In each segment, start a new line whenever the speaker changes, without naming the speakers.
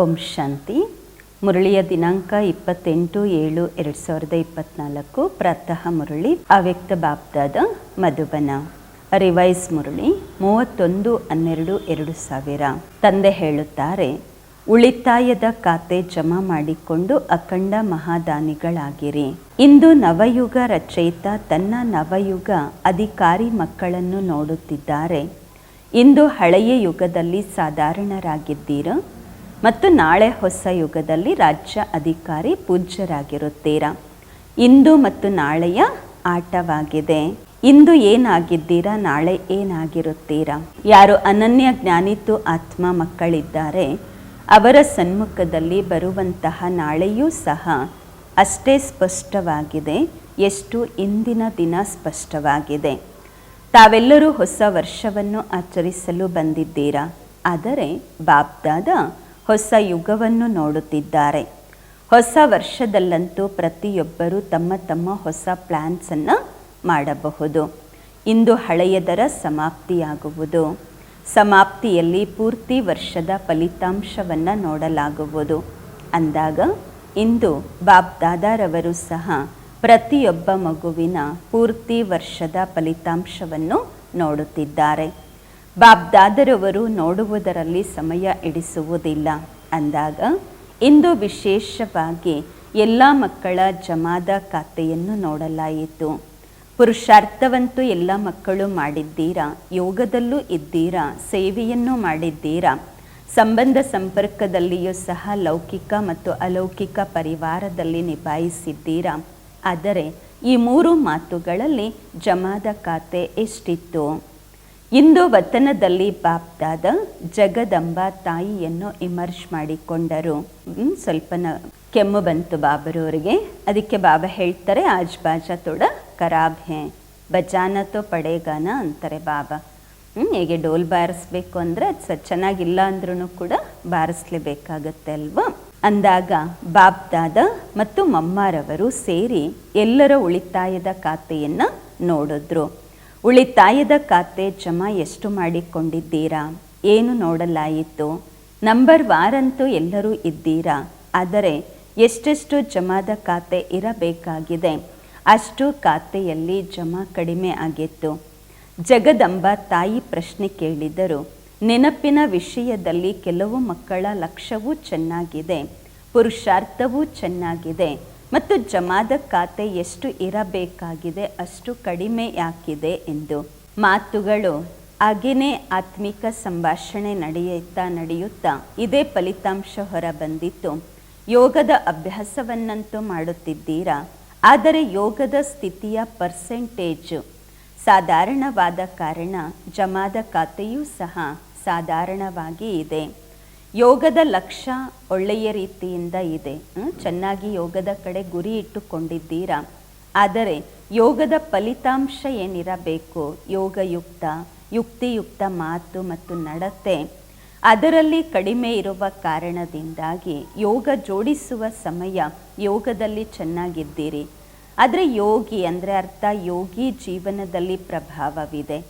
ಓಂ ಶಾಂತಿ. ಮುರಳಿಯ ದಿನಾಂಕ ಇಪ್ಪತ್ತೆಂಟು ಏಳು ಎರಡು ಸಾವಿರದ ಇಪ್ಪತ್ನಾಲ್ಕು. ಪ್ರಾತಃ ಮುರಳಿ, ಅವ್ಯಕ್ತ ಬಾಪ್ದಾದ ಮಧುಬನ. ರಿವೈಸ್ ಮುರಳಿ, ಮೂವತ್ತೊಂದು ಹನ್ನೆರಡು ಎರಡು ಸಾವಿರ. ತಂದೆ ಹೇಳುತ್ತಾರೆ ಉಳಿತಾಯದ ಖಾತೆ ಜಮಾ ಮಾಡಿಕೊಂಡು ಅಖಂಡ ಮಹಾದಾನಿಗಳಾಗಿರಿ. ಇಂದು ನವಯುಗ ರಚಯಿತ ತನ್ನ ನವಯುಗ ಅಧಿಕಾರಿ ಮಕ್ಕಳನ್ನು ನೋಡುತ್ತಿದ್ದಾರೆ. ಇಂದು ಹಳೆಯ ಯುಗದಲ್ಲಿ ಸಾಧಾರಣರಾಗಿದ್ದೀರ? ಮತ್ತು ನಾಳೆ ಹೊಸ ಯುಗದಲ್ಲಿ ರಾಜ್ಯ ಅಧಿಕಾರಿ ಪೂಜ್ಯರಾಗಿರುತ್ತೀರಾ? ಇಂದು ಮತ್ತು ನಾಳೆಯ ಆಟವಾಗಿದೆ. ಇಂದು ಏನಾಗಿದ್ದೀರಾ, ನಾಳೆ ಏನಾಗಿರುತ್ತೀರಾ? ಯಾರು ಅನನ್ಯ ಜ್ಞಾನಿತು ಆತ್ಮ ಮಕ್ಕಳಿದ್ದಾರೆ. ಅವರ ಸನ್ಮುಖದಲ್ಲಿ ಬರುವಂತಹ ನಾಳೆಯೂ ಸಹ ಅಷ್ಟೇ ಸ್ಪಷ್ಟವಾಗಿದೆ, ಎಷ್ಟು ಇಂದಿನ ದಿನ ಸ್ಪಷ್ಟವಾಗಿದೆ. ತಾವೆಲ್ಲರೂ ಹೊಸ ವರ್ಷವನ್ನು ಆಚರಿಸಲು ಬಂದಿದ್ದೀರಾ? ಆದರೆ ಬಾಬ್ದಾದ ಹೊಸ ಯುಗವನ್ನು ನೋಡುತ್ತಿದ್ದಾರೆ. ಹೊಸ ವರ್ಷದಲ್ಲಂತೂ ಪ್ರತಿಯೊಬ್ಬರೂ ತಮ್ಮ ತಮ್ಮ ಹೊಸ ಪ್ಲ್ಯಾನ್ಸನ್ನು ಮಾಡಬಹುದು. ಇಂದು ಹಳೆಯದರ ಸಮಾಪ್ತಿಯಾಗುವುದು. ಸಮಾಪ್ತಿಯಲ್ಲಿ ಪೂರ್ತಿ ವರ್ಷದ ಫಲಿತಾಂಶವನ್ನು ನೋಡಲಾಗುವುದು. ಅಂದಾಗ ಇಂದು ಬಾಬ್ ದಾದಾರವರು ಸಹ ಪ್ರತಿಯೊಬ್ಬ ಮಗುವಿನ ಪೂರ್ತಿ ವರ್ಷದ ಫಲಿತಾಂಶವನ್ನು ನೋಡುತ್ತಿದ್ದಾರೆ. ಬಾಬ್ ದಾದರವರು ನೋಡುವುದರಲ್ಲಿ ಸಮಯ ಇಡಿಸುವುದಿಲ್ಲ. ಅಂದಾಗ ಇಂದು ವಿಶೇಷವಾಗಿ ಎಲ್ಲ ಮಕ್ಕಳ ಜಮಾದ ಖಾತೆಯನ್ನು ನೋಡಲಾಯಿತು. ಪುರುಷಾರ್ಥವಂತೂ ಎಲ್ಲ ಮಕ್ಕಳು ಮಾಡಿದ್ದೀರಾ? ಯೋಗದಲ್ಲೂ ಇದ್ದೀರಾ? ಸೇವೆಯನ್ನು ಮಾಡಿದ್ದೀರಾ? ಸಂಬಂಧ ಸಂಪರ್ಕದಲ್ಲಿಯೂ ಸಹ ಲೌಕಿಕ ಮತ್ತು ಅಲೌಕಿಕ ಪರಿವಾರದಲ್ಲಿ ನಿಭಾಯಿಸಿದ್ದೀರಾ? ಆದರೆ ಈ ಮೂರು ಮಾತುಗಳಲ್ಲಿ ಜಮಾದ ಖಾತೆ ಎಷ್ಟಿತ್ತು? ಇಂದು ವತನದಲ್ಲಿ ಬಾಪ್ದಾದ ಜಗದಂಬ ತಾಯಿಯನ್ನು ಇಮರ್ಶ್ ಮಾಡಿಕೊಂಡರು. ಸ್ವಲ್ಪನ ಕೆಮ್ಮು ಬಂತು ಬಾಬರವರಿಗೆ. ಅದಕ್ಕೆ ಬಾಬಾ ಹೇಳ್ತಾರೆ ಆಜ್ಬಾಜ ತೋಡ ಖರಾಬ್ ಹೇ ಬಜಾನ ತೋ ಪಡೆಗಾನ ಅಂತಾರೆ ಬಾಬಾ. ಹೇಗೆ ಡೋಲ್ ಬಾರಿಸ್ಬೇಕು ಅಂದರೆ ಅದು ಸ ಚೆನ್ನಾಗಿಲ್ಲ ಅಂದ್ರೂ ಕೂಡ ಬಾರಿಸ್ಲೇಬೇಕಾಗತ್ತೆ ಅಲ್ವಾ? ಅಂದಾಗ ಬಾಬ್ದಾದ ಮತ್ತು ಮಮ್ಮಾರವರು ಸೇರಿ ಎಲ್ಲರ ಉಳಿತಾಯದ ಖಾತೆಯನ್ನು ನೋಡಿದ್ರು. ಉಳಿತಾಯದ ಖಾತೆ ಜಮಾ ಎಷ್ಟು ಮಾಡಿಕೊಂಡಿದ್ದೀರಾ? ಏನು ನೋಡಲಾಯಿತು? ನಂಬರ್ ವಾರಂತೂ ಎಲ್ಲರೂ ಇದ್ದೀರಾ? ಆದರೆ ಎಷ್ಟೆಷ್ಟು ಜಮಾದ ಖಾತೆ ಇರಬೇಕಾಗಿದೆ. ಅಷ್ಟು ಖಾತೆಯಲ್ಲಿ ಜಮಾ ಕಡಿಮೆ ಆಗಿತ್ತು. ಜಗದಂಬ ತಾಯಿ ಪ್ರಶ್ನೆ ಕೇಳಿದರು, ನೆನಪಿನ ವಿಷಯದಲ್ಲಿ ಕೆಲವು ಮಕ್ಕಳ ಲಕ್ಷ್ಯವೂ ಚೆನ್ನಾಗಿದೆ, ಪುರುಷಾರ್ಥವೂ ಚೆನ್ನಾಗಿದೆ, ಮತ್ತು ಜಮಾದ ಖಾತೆ ಎಷ್ಟು ಇರಬೇಕಾಗಿದೆ ಅಷ್ಟು ಕಡಿಮೆ ಯಾಕಿದೆ ಎಂದು. ಮಾತುಗಳು ಹಾಗೆಯೇ ಆತ್ಮಿಕ ಸಂಭಾಷಣೆ ನಡೆಯುತ್ತಾ ನಡೆಯುತ್ತಾ ಇದೇ ಫಲಿತಾಂಶ ಹೊರಬಂದಿತ್ತು. ಯೋಗದ ಅಭ್ಯಾಸವನ್ನಂತೂ ಮಾಡುತ್ತಿದ್ದೀರಾ? ಆದರೆ ಯೋಗದ ಸ್ಥಿತಿಯ ಪರ್ಸೆಂಟೇಜು ಸಾಧಾರಣವಾದ ಕಾರಣ ಜಮಾದ ಖಾತೆಯೂ ಸಹ ಸಾಧಾರಣವಾಗಿ ಇದೆ. ಯೋಗದ ಲಕ್ಷ್ಯ ಒಳ್ಳೆಯ ರೀತಿಯಿಂದ ಇದೆ. ಚೆನ್ನಾಗಿ ಯೋಗದ ಕಡೆ ಗುರಿ ಇಟ್ಟುಕೊಂಡಿದ್ದೀರಾ? ಆದರೆ ಯೋಗದ ಫಲಿತಾಂಶ ಏನಿರಬೇಕು? ಯೋಗಯುಕ್ತ, ಯುಕ್ತಿಯುಕ್ತ ಮಾತು ಮತ್ತು ನಡತೆ. ಅದರಲ್ಲಿ ಕಡಿಮೆ ಇರುವ ಕಾರಣದಿಂದಾಗಿ ಯೋಗ ಜೋಡಿಸುವ ಸಮಯ ಯೋಗದಲ್ಲಿ ಚೆನ್ನಾಗಿದ್ದೀರಿ. ಆದರೆ ಯೋಗಿ ಅಂದರೆ ಅರ್ಥ ಯೋಗಿ ಜೀವನದಲ್ಲಿ ಪ್ರಭಾವವಿದೆ.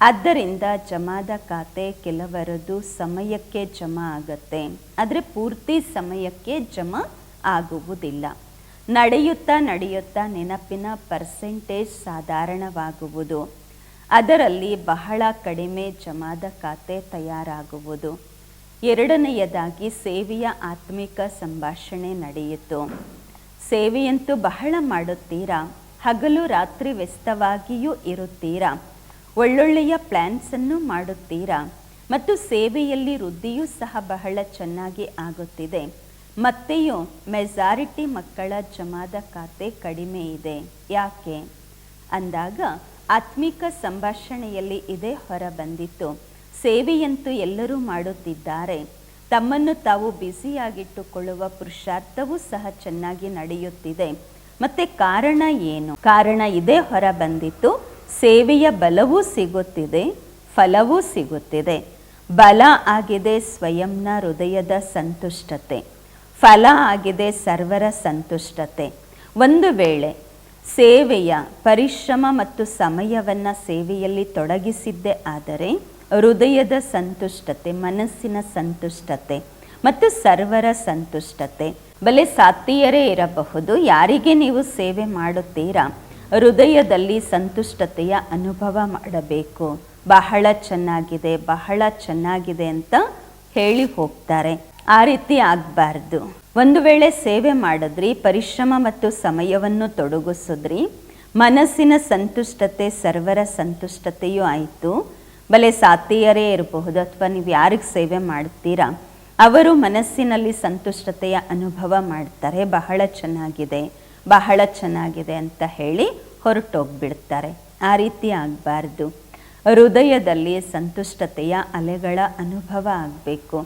ಆದ್ದರಿಂದ ಜಮಾದ ಖಾತೆ ಕೆಲವರದು ಸಮಯಕ್ಕೆ ಜಮಾ ಆಗತ್ತೆ. ಆದರೆ ಪೂರ್ತಿ ಸಮಯಕ್ಕೆ ಜಮಾ ಆಗುವುದಿಲ್ಲ. ನಡೆಯುತ್ತಾ ನಡೆಯುತ್ತಾ ನೆನಪಿನ ಪರ್ಸೆಂಟೇಜ್ ಸಾಧಾರಣವಾಗುವುದು. ಅದರಲ್ಲಿ ಬಹಳ ಕಡಿಮೆ ಜಮಾದ ಖಾತೆ ತಯಾರಾಗುವುದು. ಎರಡನೆಯದಾಗಿ ಸೇವೆಯ ಆತ್ಮಿಕ ಸಂಭಾಷಣೆ ನಡೆಯಿತು. ಸೇವೆಯಂತೂ ಬಹಳ ಮಾಡುತ್ತೀರಾ? ಹಗಲು ರಾತ್ರಿ ವ್ಯಸ್ತವಾಗಿಯೂ ಇರುತ್ತೀರಾ? ಒಳ್ಳೊಳ್ಳೆಯ ಪ್ಲ್ಯಾನ್ಸನ್ನು ಮಾಡುತ್ತೀರಾ? ಮತ್ತು ಸೇವೆಯಲ್ಲಿ ವೃದ್ಧಿಯೂ ಸಹ ಬಹಳ ಚೆನ್ನಾಗಿ ಆಗುತ್ತಿದೆ. ಮತ್ತೆಯೂ ಮೆಜಾರಿಟಿ ಮಕ್ಕಳ ಜಮಾದ ಖಾತೆ ಕಡಿಮೆ ಇದೆ. ಯಾಕೆ? ಅಂದಾಗ ಆತ್ಮಿಕ ಸಂಭಾಷಣೆಯಲ್ಲಿ ಇದೇ ಹೊರ ಬಂದಿತ್ತು. ಸೇವೆಯಂತೂ ಎಲ್ಲರೂ ಮಾಡುತ್ತಿದ್ದಾರೆ. ತಮ್ಮನ್ನು ತಾವು ಬ್ಯುಸಿಯಾಗಿಟ್ಟುಕೊಳ್ಳುವ ಪುರುಷಾರ್ಥವೂ ಸಹ ಚೆನ್ನಾಗಿ ನಡೆಯುತ್ತಿದೆ. ಮತ್ತೆ ಕಾರಣ ಏನು? ಕಾರಣ ಇದೇ ಹೊರ ಬಂದಿತ್ತು. ಸೇವೆಯ ಬಲವೂ ಸಿಗುತ್ತಿದೆ, ಫಲವೂ ಸಿಗುತ್ತಿದೆ. ಬಲ ಆಗಿದೆ ಸ್ವಯಂನ ಹೃದಯದ ಸಂತುಷ್ಟತೆ. ಫಲ ಆಗಿದೆ ಸರ್ವರ ಸಂತುಷ್ಟತೆ. ಒಂದು ವೇಳೆ ಸೇವೆಯ, ಪರಿಶ್ರಮ ಮತ್ತು ಸಮಯವನ್ನು ಸೇವೆಯಲ್ಲಿ ತೊಡಗಿಸಿದ್ದೆ. ಆದರೆ ಹೃದಯದ ಸಂತುಷ್ಟತೆ, ಮನಸ್ಸಿನ ಸಂತುಷ್ಟತೆ ಮತ್ತು ಸರ್ವರ ಸಂತುಷ್ಟತೆ, ಬಲೆ ಸಾತಿಯರೇ ಇರಬಹುದು. ಯಾರಿಗೆ ನೀವು ಸೇವೆ ಮಾಡುತ್ತೀರಾ? ಹೃದಯದಲ್ಲಿ ಸಂತುಷ್ಟತೆಯ ಅನುಭವ ಮಾಡಬೇಕು. ಬಹಳ ಚೆನ್ನಾಗಿದೆ ಬಹಳ ಚೆನ್ನಾಗಿದೆ ಅಂತ ಹೇಳಿ ಹೋಗ್ತಾರೆ. ಆ ರೀತಿ ಆಗಬಾರ್ದು. ಒಂದು ವೇಳೆ ಸೇವೆ ಮಾಡಿದ್ರಿ, ಪರಿಶ್ರಮ ಮತ್ತು ಸಮಯವನ್ನು ತೊಡಗಿಸಿದ್ರಿ, ಮನಸ್ಸಿನ ಸಂತುಷ್ಟತೆ, ಸರ್ವರ ಸಂತುಷ್ಟತೆಯೂ ಆಯಿತು. ಬಲೆ ಸಾತಿಯರೇ ಇರಬಹುದು, ಅಥವಾ ನೀವು ಯಾರಿಗೆ ಸೇವೆ ಮಾಡ್ತೀರಾ, ಅವರು ಮನಸ್ಸಿನಲ್ಲಿ ಸಂತುಷ್ಟತೆಯ ಅನುಭವ ಮಾಡ್ತಾರೆ, ಬಹಳ ಚೆನ್ನಾಗಿದೆ ಬಹಳ ಚೆನ್ನಾಗಿದೆ ಅಂತ ಹೇಳಿ ಹೊರಟೋಗ್ಬಿಡ್ತಾರೆ. ಆ ರೀತಿ ಆಗಬಾರ್ದು. ಹೃದಯದಲ್ಲಿ ಸಂತುಷ್ಟತೆಯ ಅಲೆಗಳ ಅನುಭವ ಆಗಬೇಕು.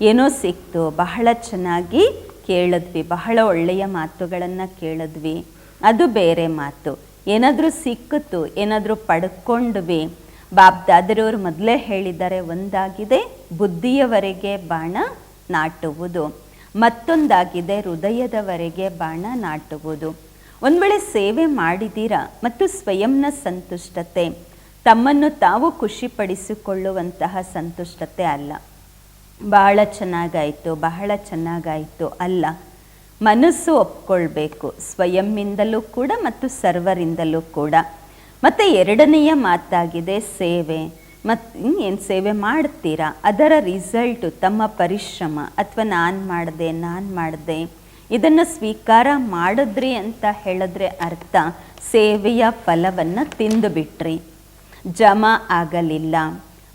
ಏನೋ ಸಿಕ್ತು, ಬಹಳ ಚೆನ್ನಾಗಿ ಕೇಳಿದ್ವಿ, ಬಹಳ ಒಳ್ಳೆಯ ಮಾತುಗಳನ್ನು ಕೇಳಿದ್ವಿ. ಅದು ಬೇರೆ ಮಾತು. ಏನಾದರೂ ಸಿಕ್ಕಿತು ಏನಾದರೂ ಪಡ್ಕೊಂಡ್ವಿ. ಬಾಬ್ ದಾದರವರು ಮೊದಲೇ ಹೇಳಿದ್ದಾರೆ, ಒಂದಾಗಿದೆ, ಬುದ್ಧಿಯವರೆಗೆ ಬಾಣ ನಾಟುವುದು. ಮತ್ತೊಂದಾಗಿದೆ, ಹೃದಯದವರೆಗೆ ಬಾಣ ನಾಟುವುದು. ಒಂದು ವೇಳೆ ಸೇವೆ ಮಾಡಿದ್ದೀರಾ ಮತ್ತು ಸ್ವಯಂನ ಸಂತುಷ್ಟತೆ. ತಮ್ಮನ್ನು ತಾವು ಖುಷಿಪಡಿಸಿಕೊಳ್ಳುವಂತಹ ಸಂತುಷ್ಟತೆ ಅಲ್ಲ. ಬಹಳ ಚೆನ್ನಾಗಾಯಿತು ಬಹಳ ಚೆನ್ನಾಗಾಯಿತು ಅಲ್ಲ. ಮನಸ್ಸು ಒಪ್ಕೊಳ್ಬೇಕು, ಸ್ವಯಂನಿಂದಲೂ ಕೂಡ ಮತ್ತು ಸರ್ವರಿಂದಲೂ ಕೂಡ. ಮತ್ತು ಎರಡನೆಯ ಮಾತಾಗಿದೆ ಸೇವೆ. ಮತ್ತು ಇನ್ನೇನು ಸೇವೆ ಮಾಡ್ತೀರಾ? ಅದರ ರಿಸಲ್ಟು, ತಮ್ಮ ಪರಿಶ್ರಮ, ಅಥವಾ ನಾನು ಮಾಡಿದೆ ನಾನು ಮಾಡಿದೆ. ಇದನ್ನು ಸ್ವೀಕಾರ ಮಾಡಿದ್ರಿ ಅಂತ ಹೇಳಿದ್ರೆ ಅರ್ಥ, ಸೇವೆಯ ಫಲವನ್ನು ತಿಂದುಬಿಟ್ರಿ. ಜಮಾ ಆಗಲಿಲ್ಲ.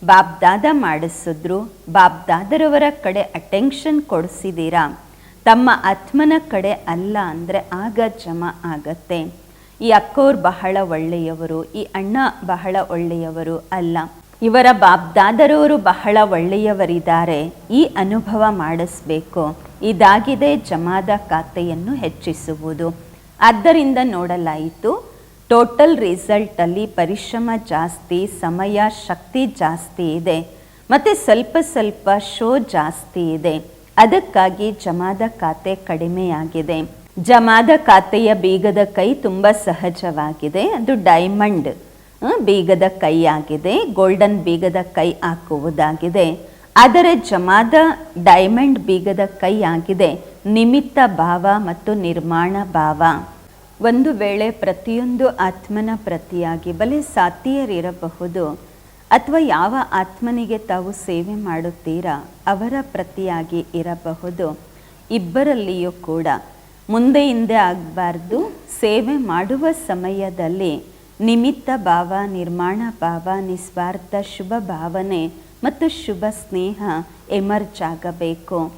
ಬಾಬ್ದಾದ ಮಾಡಿಸಿದ್ರು. ಬಾಬ್ದಾದರವರ ಕಡೆ ಅಟೆನ್ಷನ್ ಕೊಡಿಸಿದ್ದೀರಾ ತಮ್ಮ ಆತ್ಮನ ಕಡೆ ಅಲ್ಲ ಅಂದರೆ ಆಗ ಜಮ ಆಗತ್ತೆ. ಈ ಅಕ್ಕೋರ್ ಬಹಳ ಒಳ್ಳೆಯವರು, ಈ ಅಣ್ಣ ಬಹಳ ಒಳ್ಳೆಯವರು ಅಲ್ಲ. ಇವರ ಬಾಬ್ದಾದರವರು ಬಹಳ ಒಳ್ಳೆಯವರಿದ್ದಾರೆ. ಈ ಅನುಭವ ಮಾಡಿಸ್ಬೇಕು. ಇದಾಗಿದೆ ಜಮಾದ ಖಾತೆಯನ್ನು ಹೆಚ್ಚಿಸುವುದು. ಆದ್ದರಿಂದ ನೋಡಲಾಯಿತು ಟೋಟಲ್ ರಿಸಲ್ಟಲ್ಲಿ ಪರಿಶ್ರಮ ಜಾಸ್ತಿ, ಸಮಯ, ಶಕ್ತಿ ಜಾಸ್ತಿ ಇದೆ. ಮತ್ತು ಸ್ವಲ್ಪ ಸ್ವಲ್ಪ ಶೋ ಜಾಸ್ತಿ ಇದೆ. ಅದಕ್ಕಾಗಿ ಜಮಾದ ಖಾತೆ ಕಡಿಮೆಯಾಗಿದೆ ಜಮಾದ ಖಾತೆಯ ಬೀಗದ ಕೈ ತುಂಬ ಸಹಜವಾಗಿದೆ. ಅದು ಡೈಮಂಡ್ ಬೀಗದ ಕೈ ಆಗಿದೆ. ಗೋಲ್ಡನ್ ಬೀಗದ ಕೈ ಹಾಕುವುದಾಗಿದೆ. ಆದರೆ ಜಮಾದ ಡೈಮಂಡ್ ಬೀಗದ ಕೈ ಆಗಿದೆ. ನಿಮಿತ್ತ ಭಾವ ಮತ್ತು ನಿರ್ಮಾಣ ಭಾವ. ಒಂದು ವೇಳೆ ಪ್ರತಿಯೊಂದು ಆತ್ಮನ ಪ್ರತಿಯಾಗಿ ಬಲೆ ಸಾತಿಯರಿರಬಹುದು ಅಥವಾ ಯಾವ ಆತ್ಮನಿಗೆ ತಾವು ಸೇವೆ ಮಾಡುತ್ತೀರಾ, ಅವರ ಪ್ರತಿಯಾಗಿ ಇರಬಹುದು. ಇಬ್ಬರಲ್ಲಿಯೂ ಕೂಡ ಮುಂದೆ ಹಿಂದೆ ಆಗಬಾರ್ದು. ಸೇವೆ ಮಾಡುವ ಸಮಯದಲ್ಲಿ ನಿಮಿತ್ತ ಭಾವ, ನಿರ್ಮಾಣ ಭಾವ, ನಿಸ್ವಾರ್ಥ, ಶುಭ ಭಾವನೆ ಮತ್ತು ಶುಭ ಸ್ನೇಹ ಎಮರ್ಜ್ ಆಗಬೇಕು.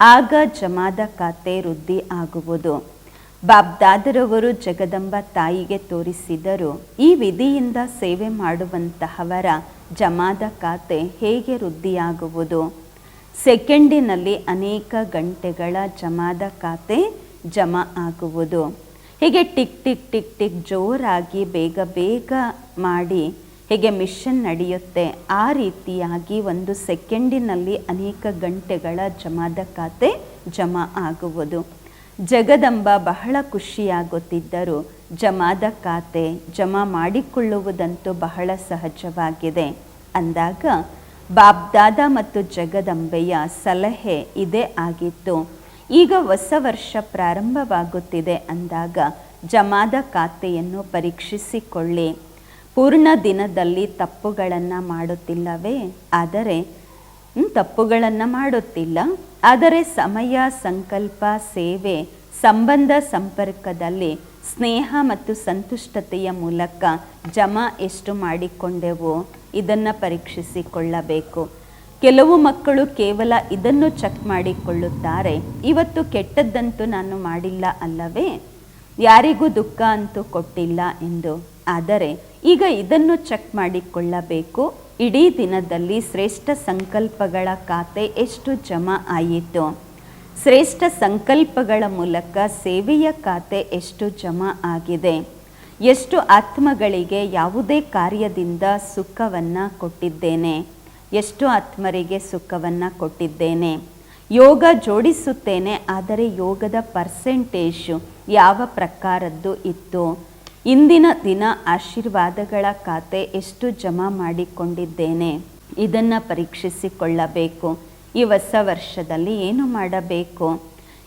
ಆಗ ಜಮಾದ ಖಾತೆ ವೃದ್ಧಿ ಆಗುವುದು. ಬಾಬ್ದಾದರವರು ಜಗದಂಬ ತಾಯಿಗೆ ತೋರಿಸಿದರು. ಈ ವಿಧಿಯಿಂದ ಸೇವೆ ಮಾಡುವಂತಹವರ ಜಮಾದ ಖಾತೆ ಹೇಗೆ ವೃದ್ಧಿಯಾಗುವುದು? ಸೆಕೆಂಡಿನಲ್ಲಿ ಅನೇಕ ಗಂಟೆಗಳ ಜಮಾದ ಖಾತೆ ಜಮಾ ಆಗುವುದು. ಹೀಗೆ ಟಿಕ್ ಟಿಕ್ ಟಿಕ್ ಟಿಕ್ ಜೋರಾಗಿ ಬೇಗ ಬೇಗ ಮಾಡಿ ಹೇಗೆ ಮಿಷನ್ ನಡೆಯುತ್ತೆ, ಆ ರೀತಿಯಾಗಿ ಒಂದು ಸೆಕೆಂಡಿನಲ್ಲಿ ಅನೇಕ ಗಂಟೆಗಳ ಜಮಾದ ಖಾತೆ ಜಮಾ ಆಗುವುದು. ಜಗದಂಬ ಬಹಳ ಖುಷಿಯಾಗುತ್ತಿದ್ದರು. ಜಮಾದ ಖಾತೆ ಜಮಾ ಮಾಡಿಕೊಳ್ಳುವುದಂತೂ ಬಹಳ ಸಹಜವಾಗಿದೆ. ಅಂದಾಗ ಬಾಬ್ದಾದ ಮತ್ತು ಜಗದಂಬೆಯ ಸಲಹೆ ಇದೇ ಆಗಿತ್ತು. ಈಗ ಹೊಸ ವರ್ಷ ಪ್ರಾರಂಭವಾಗುತ್ತಿದೆ ಅಂದಾಗ ಜಮಾದ ಖಾತೆಯನ್ನು ಪರೀಕ್ಷಿಸಿಕೊಳ್ಳಿ. ಪೂರ್ಣ ದಿನದಲ್ಲಿ ತಪ್ಪುಗಳನ್ನು ಮಾಡುತ್ತಿಲ್ಲವೇ? ಆದರೆ ತಪ್ಪುಗಳನ್ನು ಮಾಡುತ್ತಿಲ್ಲ. ಆದರೆ ಸಮಯ, ಸಂಕಲ್ಪ, ಸೇವೆ, ಸಂಬಂಧ ಸಂಪರ್ಕದಲ್ಲಿ ಸ್ನೇಹ ಮತ್ತು ಸಂತುಷ್ಟತೆಯ ಮೂಲಕ ಜಮಾ ಎಷ್ಟು ಮಾಡಿಕೊಂಡೆವು ಇದನ್ನು ಪರೀಕ್ಷಿಸಿಕೊಳ್ಳಬೇಕು. ಕೆಲವು ಮಕ್ಕಳು ಕೇವಲ ಇದನ್ನು ಚೆಕ್ ಮಾಡಿಕೊಳ್ಳುತ್ತಾರೆ. ಇವತ್ತು ಕೆಟ್ಟದ್ದಂತೂ ನಾನು ಮಾಡಿಲ್ಲ ಅಲ್ಲವೇ? ಯಾರಿಗೂ ದುಃಖ ಅಂತೂ ಕೊಟ್ಟಿಲ್ಲ ಎಂದು. ಆದರೆ ಈಗ ಇದನ್ನು ಚೆಕ್ ಮಾಡಿಕೊಳ್ಳಬೇಕು. ಇಡೀ ದಿನದಲ್ಲಿ ಶ್ರೇಷ್ಠ ಸಂಕಲ್ಪಗಳ ಖಾತೆ ಎಷ್ಟು ಜಮಾ ಆಯಿತು? ಶ್ರೇಷ್ಠ ಸಂಕಲ್ಪಗಳ ಮೂಲಕ ಸೇವೆಯ ಖಾತೆ ಎಷ್ಟು ಜಮಾ ಆಗಿದೆ? ಎಷ್ಟು ಆತ್ಮಗಳಿಗೆ ಯಾವುದೇ ಕಾರ್ಯದಿಂದ ಸುಖವನ್ನು ಕೊಟ್ಟಿದ್ದೇನೆ? ಎಷ್ಟು ಆತ್ಮರಿಗೆ ಸುಖವನ್ನು ಕೊಟ್ಟಿದ್ದೇನೆ? ಯೋಗ ಜೋಡಿಸುತ್ತೇನೆ, ಆದರೆ ಯೋಗದ ಪರ್ಸೆಂಟೇಜು ಯಾವ ಪ್ರಕಾರದ್ದು ಇತ್ತು? ಇಂದಿನ ದಿನ ಆಶೀರ್ವಾದಗಳ ಖಾತೆ ಎಷ್ಟು ಜಮಾ ಮಾಡಿಕೊಂಡಿದ್ದೇನೆ? ಇದನ್ನು ಪರೀಕ್ಷಿಸಿಕೊಳ್ಳಬೇಕು. ಈ ಹೊಸ ವರ್ಷದಲ್ಲಿ ಏನು ಮಾಡಬೇಕು?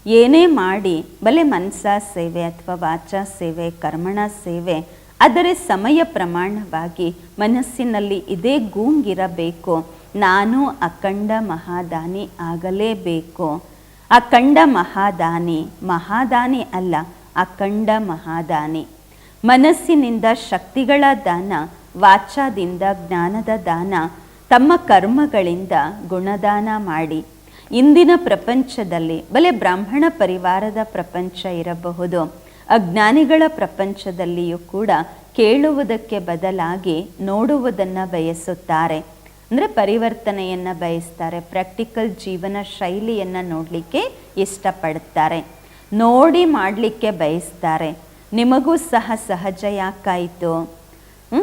ಏನೇ ಮಾಡಿ, ಬಲೆ ಮನಸ ಸೇವೆ ಅಥವಾ ವಾಚಾ ಸೇವೆ, ಕರ್ಮಣ ಸೇವೆ, ಆದರೆ ಸಮಯ ಪ್ರಮಾಣವಾಗಿ ಮನಸ್ಸಿನಲ್ಲಿ ಇದೇ ಗೂಂಗಿರಬೇಕು. ನಾನು ಅಖಂಡ ಮಹಾದಾನಿ ಆಗಲೇಬೇಕು. ಅಖಂಡ ಮಹಾದಾನಿ ಮಹಾದಾನಿ ಅಲ್ಲ, ಅಖಂಡ ಮಹಾದಾನಿ. ಮನಸ್ಸಿನಿಂದ ಶಕ್ತಿಗಳ ದಾನ ವಾಚಾದಿಂದ ಜ್ಞಾನದ ದಾನ, ತಮ್ಮ ಕರ್ಮಗಳಿಂದ ಗುಣದಾನ ಮಾಡಿ. ಇಂದಿನ ಪ್ರಪಂಚದಲ್ಲಿ ಬಲೆ ಬ್ರಾಹ್ಮಣ ಪರಿವಾರದ ಪ್ರಪಂಚ ಇರಬಹುದು. ಅಜ್ಞಾನಿಗಳ ಪ್ರಪಂಚದಲ್ಲಿಯೂ ಕೂಡ ಕೇಳುವುದಕ್ಕೆ ಬದಲಾಗಿ ನೋಡುವುದನ್ನು ಬಯಸುತ್ತಾರೆ. ಅಂದರೆ ಪರಿವರ್ತನೆಯನ್ನು ಬಯಸ್ತಾರೆ, ಪ್ರಾಕ್ಟಿಕಲ್ ಜೀವನ ಶೈಲಿಯನ್ನು ನೋಡಲಿಕ್ಕೆ ಇಷ್ಟಪಡುತ್ತಾರೆ ನೋಡಿ ಮಾಡಲಿಕ್ಕೆ ಬಯಸ್ತಾರೆ. ನಿಮಗೂ ಸಹ ಸಹಜ ಯಾಕಾಯಿತು?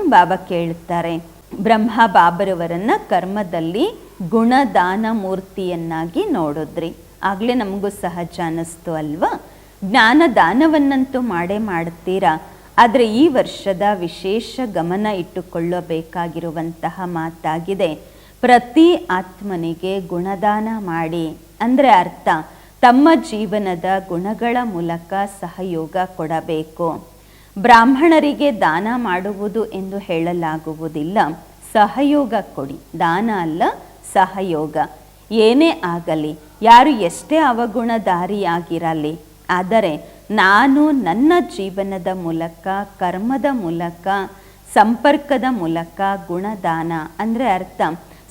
ಬಾಬಾ ಕೇಳುತ್ತಾರೆ. ಬ್ರಹ್ಮ ಬಾಬರವರನ್ನ ಕರ್ಮದಲ್ಲಿ ಗುಣದಾನ ಮೂರ್ತಿಯನ್ನಾಗಿ ನೋಡಿದ್ರಿ. ಆಗಲೇ ನಮಗೂ ಸಹಜ ಅನ್ನಿಸ್ತು ಅಲ್ವಾ? ಜ್ಞಾನ ದಾನವನ್ನಂತೂ ಮಾಡೇ ಮಾಡ್ತೀರಾ? ಆದರೆ ಈ ವರ್ಷದ ವಿಶೇಷ ಗಮನ ಇಟ್ಟುಕೊಳ್ಳಬೇಕಾಗಿರುವಂತಹ ಮಾತಾಗಿದೆ. ಪ್ರತಿ ಆತ್ಮನಿಗೆ ಗುಣದಾನ ಮಾಡಿ. ಅಂದರೆ ಅರ್ಥ ತಮ್ಮ ಜೀವನದ ಗುಣಗಳ ಮೂಲಕ ಸಹಯೋಗ ಕೊಡಬೇಕು. ಬ್ರಾಹ್ಮಣರಿಗೆ ದಾನ ಮಾಡುವುದು ಎಂದು ಹೇಳಲಾಗುವುದಿಲ್ಲ. ಸಹಯೋಗ ಕೊಡಿ. ದಾನ ಅಲ್ಲ, ಸಹಯೋಗ. ಏನೇ ಆಗಲಿ, ಯಾರು ಎಷ್ಟೇ ಅವಗುಣಧಾರಿಯಾಗಿರಲಿ, ಆದರೆ ನಾನು ನನ್ನ ಜೀವನದ ಮೂಲಕ, ಕರ್ಮದ ಮೂಲಕ, ಸಂಪರ್ಕದ ಮೂಲಕ ಗುಣದಾನ, ಅಂದರೆ ಅರ್ಥ,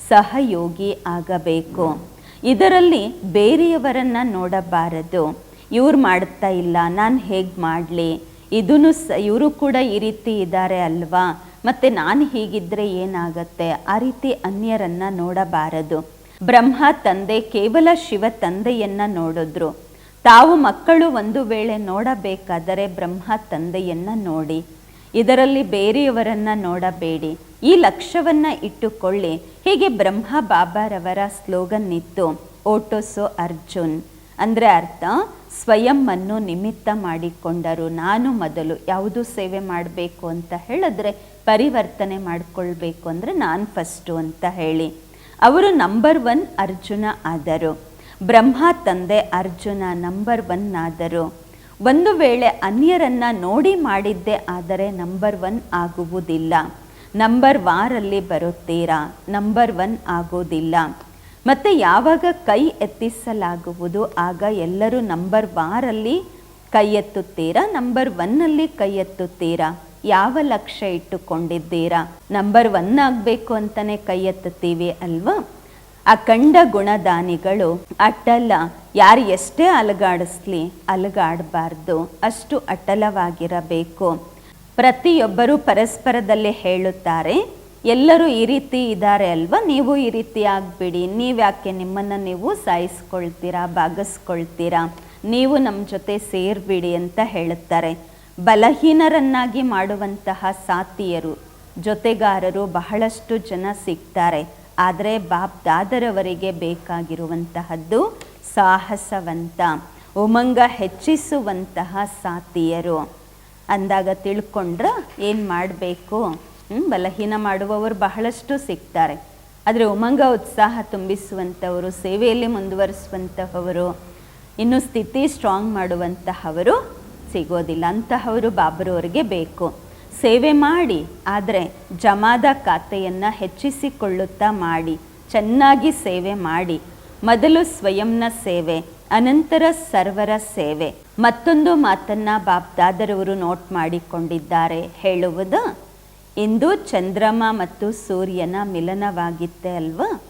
ಸಹಯೋಗಿ ಆಗಬೇಕು. ಇದರಲ್ಲಿ ಬೇರೆಯವರನ್ನ ನೋಡಬಾರದು. ಇವ್ರು ಮಾಡ್ತಾ ಇಲ್ಲ, ನಾನು ಹೇಗೆ ಮಾಡಲಿ? ಇದೂ ಸ, ಇವರು ಕೂಡ ಈ ರೀತಿ ಇದ್ದಾರೆ ಅಲ್ವಾ? ಮತ್ತು ನಾನು ಹೀಗಿದ್ದರೆ ಏನಾಗತ್ತೆ? ಆ ರೀತಿ ಅನ್ಯರನ್ನ ನೋಡಬಾರದು. ಬ್ರಹ್ಮ ತಂದೆ, ಕೇವಲ ಶಿವ ತಂದೆಯನ್ನ ನೋಡಿದ್ರು. ತಾವು ಮಕ್ಕಳು ಒಂದು ವೇಳೆ ನೋಡಬೇಕಾದರೆ ಬ್ರಹ್ಮ ತಂದೆಯನ್ನ ನೋಡಿ. ಇದರಲ್ಲಿ ಬೇರೆಯವರನ್ನು ನೋಡಬೇಡಿ. ಈ ಲಕ್ಷ್ಯವನ್ನು ಇಟ್ಟುಕೊಳ್ಳಿ. ಹೀಗೆ ಬ್ರಹ್ಮ ಬಾಬಾರವರ ಸ್ಲೋಗನ್ ಇತ್ತು, ಓಟೋಸೋ ಅರ್ಜುನ್ ಅಂದರೆ ಅರ್ಥ ಸ್ವಯಂವನ್ನು ನಿಮಿತ್ತ ಮಾಡಿಕೊಂಡರು. ನಾನು ಮೊದಲು ಯಾವುದು ಸೇವೆ ಮಾಡಬೇಕು ಅಂತ ಹೇಳಿದ್ರೆ ಪರಿವರ್ತನೆ ಮಾಡಿಕೊಳ್ಬೇಕು ಅಂದರೆ ನಾನು ಫಸ್ಟು ಅಂತ ಹೇಳಿ. ಅವರು ನಂಬರ್ ಒನ್ ಅರ್ಜುನ ಆದರು. ಬ್ರಹ್ಮ ತಂದೆ ಅರ್ಜುನ ನಂಬರ್ ಒನ್ ಆದರು. ಒಂದು ವೇಳೆ ಅನ್ಯರನ್ನು ನೋಡಿ ಮಾಡಿದ್ದೆ ಆದರೆ ನಂಬರ್ ಒನ್ ಆಗುವುದಿಲ್ಲ. ನಂಬರ್ ವಾರಲ್ಲಿ ಬರುತ್ತೀರಾ? ನಂಬರ್ ಒನ್ ಆಗೋದಿಲ್ಲ ಮತ್ತು ಯಾವಾಗ ಕೈ ಎತ್ತಿಸಲಾಗುವುದು? ಆಗ ಎಲ್ಲರೂ ನಂಬರ್ ವಾರಲ್ಲಿ ಕೈ ಎತ್ತುತ್ತೀರಾ? ನಂಬರ್ ಒನ್ನಲ್ಲಿ ಕೈ ಎತ್ತುತ್ತೀರಾ? ಯಾವ ಲಕ್ಷ್ಯ ಇಟ್ಟುಕೊಂಡಿದ್ದೀರಾ? ನಂಬರ್ ಒನ್ ಆಗಬೇಕು ಅಂತಲೇ ಕೈ ಎತ್ತುತ್ತೀವಿ ಅಲ್ವಾ? ಅಖಂಡ ಗುಣದಾನಿಗಳು ಅಟಲ. ಯಾರು ಎಷ್ಟೇ ಅಲಗಾಡಿಸ್ಲಿ ಅಲಗಾಡಬಾರ್ದು. ಅಷ್ಟು ಅಟಲವಾಗಿರಬೇಕು. ಪ್ರತಿಯೊಬ್ಬರೂ ಪರಸ್ಪರದಲ್ಲಿ ಹೇಳುತ್ತಾರೆ, ಎಲ್ಲರೂ ಈ ರೀತಿ ಇದ್ದಾರೆ ಅಲ್ವಾ? ನೀವು ಈ ರೀತಿ ಆಗ್ಬಿಡಿ. ನೀವ್ಯಾಕೆ ನಿಮ್ಮನ್ನು ನೀವು ಸಾಯಿಸ್ಕೊಳ್ತೀರಾ, ಬಾಗಿಸ್ಕೊಳ್ತೀರಾ? ನೀವು ನಮ್ಮ ಜೊತೆ ಸೇರ್ಬಿಡಿ ಅಂತ ಹೇಳುತ್ತಾರೆ. ಬಲಹೀನರನ್ನಾಗಿ ಮಾಡುವಂತಹ ಸಾತಿಯರು ಜೊತೆಗಾರರು ಬಹಳಷ್ಟು ಜನ ಸಿಗ್ತಾರೆ. ಆದರೆ ಬಾಪ್ ದಾದರವರಿಗೆ ಬೇಕಾಗಿರುವಂತಹದ್ದು ಸಾಹಸವಂತ, ಉಮಂಗ ಹೆಚ್ಚಿಸುವಂತಹ ಸಾತಿಯರು ಅಂದಾಗ ತಿಳ್ಕೊಂಡ್ರೆ ಏನು ಮಾಡಬೇಕು? ಬಲಹೀನ ಮಾಡುವವರು ಬಹಳಷ್ಟು ಸಿಗ್ತಾರೆ. ಆದರೆ ಉಮಂಗ ಉತ್ಸಾಹ ತುಂಬಿಸುವಂಥವರು ಸೇವೆಯಲ್ಲಿ ಮುಂದುವರಿಸುವಂತಹವರು, ಇನ್ನು ಸ್ಥಿತಿ ಸ್ಟ್ರಾಂಗ್ ಮಾಡುವಂತಹವರು ಸಿಗೋದಿಲ್ಲ. ಅಂತಹವರು ಬಾಬರವರಿಗೆ ಬೇಕು. ಸೇವೆ ಮಾಡಿ, ಆದರೆ ಜಮಾದ ಖಾತೆಯನ್ನು ಹೆಚ್ಚಿಸಿಕೊಳ್ಳುತ್ತಾ ಮಾಡಿ, ಚೆನ್ನಾಗಿ ಸೇವೆ ಮಾಡಿ. ಮೊದಲು ಸ್ವಯಂನ ಸೇವೆ, ಅನಂತರ ಸರ್ವರ ಸೇವೆ. ಮತ್ತೊಂದು ಮಾತನ್ನ ಬಾಬ್ದಾದರವರು ನೋಟ್ ಮಾಡಿಕೊಂಡಿದ್ದಾರೆ. ಹೇಳುವುದು, ಇಂದು ಚಂದ್ರಮ ಮತ್ತು ಸೂರ್ಯನ ಮಿಲನವಾಗಿತ್ತೆ ಅಲ್ವಾ?